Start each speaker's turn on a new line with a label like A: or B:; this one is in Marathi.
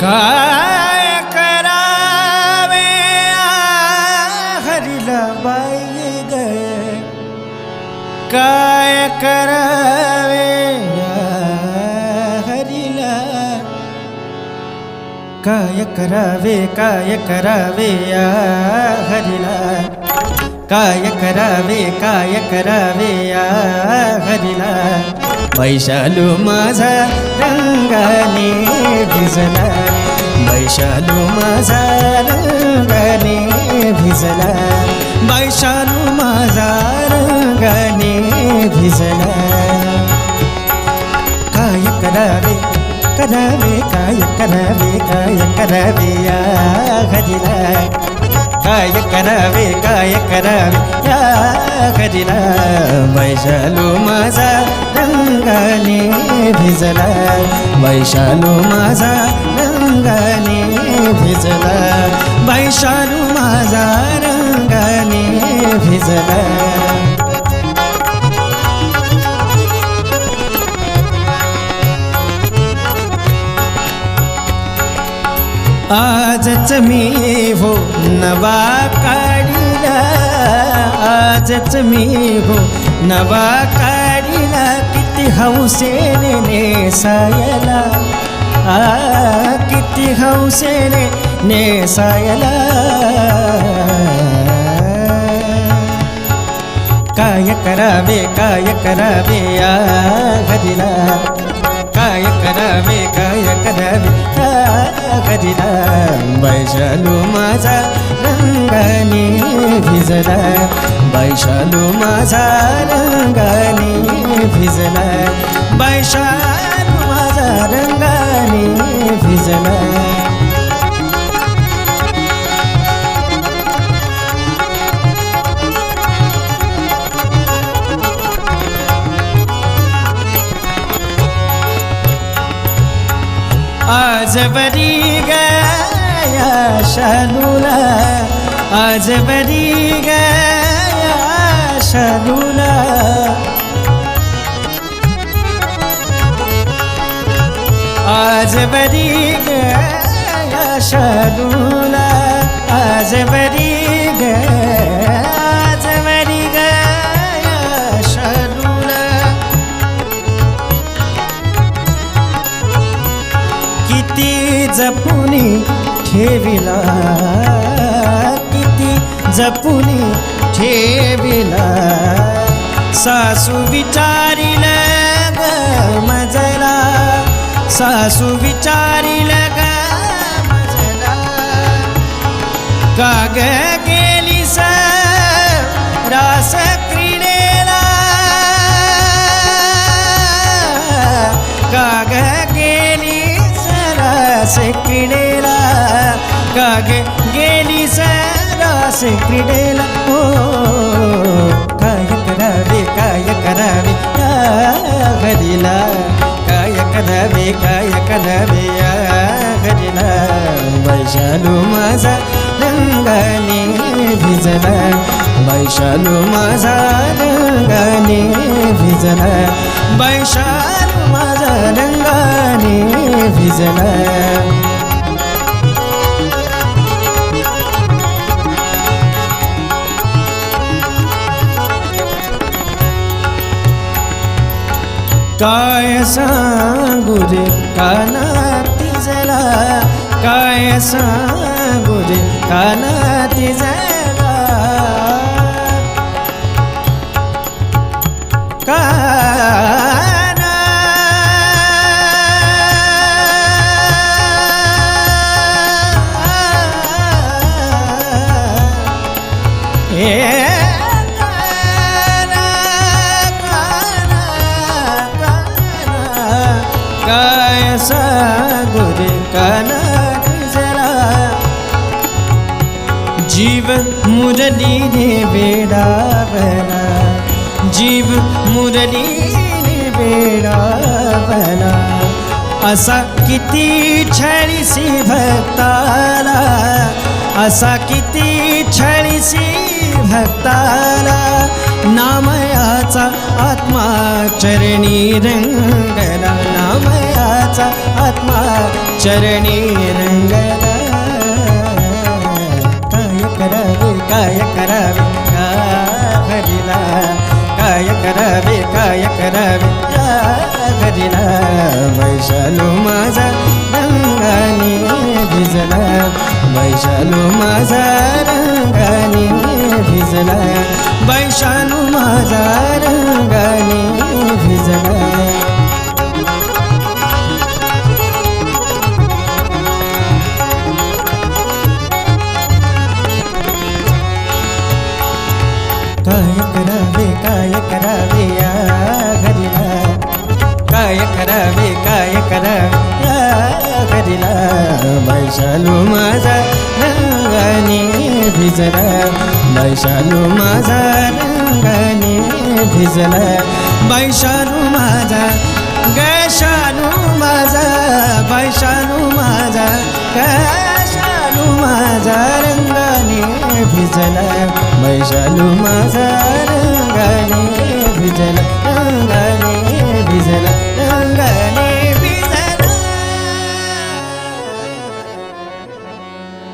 A: काय करावे हरिला बाई ग? काय करावे हरिला काय करावे काय करावे या हरिला काय करावे काय करावे या हरिला वैशालू माझा रंगाने भिजला. वैशालू माझा रंगाने भिजला. वैशालू माझा रंगाने भिजला. काय करावे करावे काय करावे काय करावे या घरीला काय करावे काय करावे या हरिला वैशालू माझा रंगाने भिजला वैशालू माझा रंगाने भिजला वैशालू माझा रंगाने भिजला आजच मी हो नवा काढिला. आजच मी हो नवा काढिला. किती हौसेने नेसायला. आ किती हौसेने नेसायला. काय करावे काय करावे या घरीला काय करावे काय करावे या घरीला माझा रंगाने भिजला वैशालू माझा रंगाने भिजला वैशालू माझा रंगाने भिजला आज बरी गया शालूला आज बरी गया शालूला आज बरी गया शालूला आज बरी ठेविला किती जपुनी ठेविला. सासू विचारिल ग मजला सासू विचारिल ग मजला. काग गेली काग गेली सरासे क्रीडेला. हो काय करावे काय करावे घरीला काय करावे काय करावे घरीला वैशालू माझा रंगाने भिजला. वैशालू माझा रंगाने भिजला. वैशालू माझा रंगाने भिजला. काय सांगू रे काना तिजला काय सांगू रे काना तिजला काय सांगू रे काना तुझला जीव मुरलीने वेडावला. जीव मुरलीने वेडावला. असा किती छळीसी भक्ताला असा किती छळीसी भक्ताला नामयाचा आत्मा चरणी रंगला. नामयाचा आत्मा चरणी रंगला. काय करावे काय करावे? या घरीला. काय करावे काय करावे? या घरीला. वैशालू माझा रंगाने भिजला. वैशालू माझा रंगाने भिजला वैशालू माझा रंगाने भिजला काय करावे काय करावे या घरीला? काय करावे काय करावे या घरीला? वैशालू माझा भिजला बैशालू माझा रंगाने भिजला बैशालू माझा गशालू माझा बैशालू माझा गशालू माझा रंगाने भिजला बैशालू माझा रंगाने भिजला रंगाने भिजला।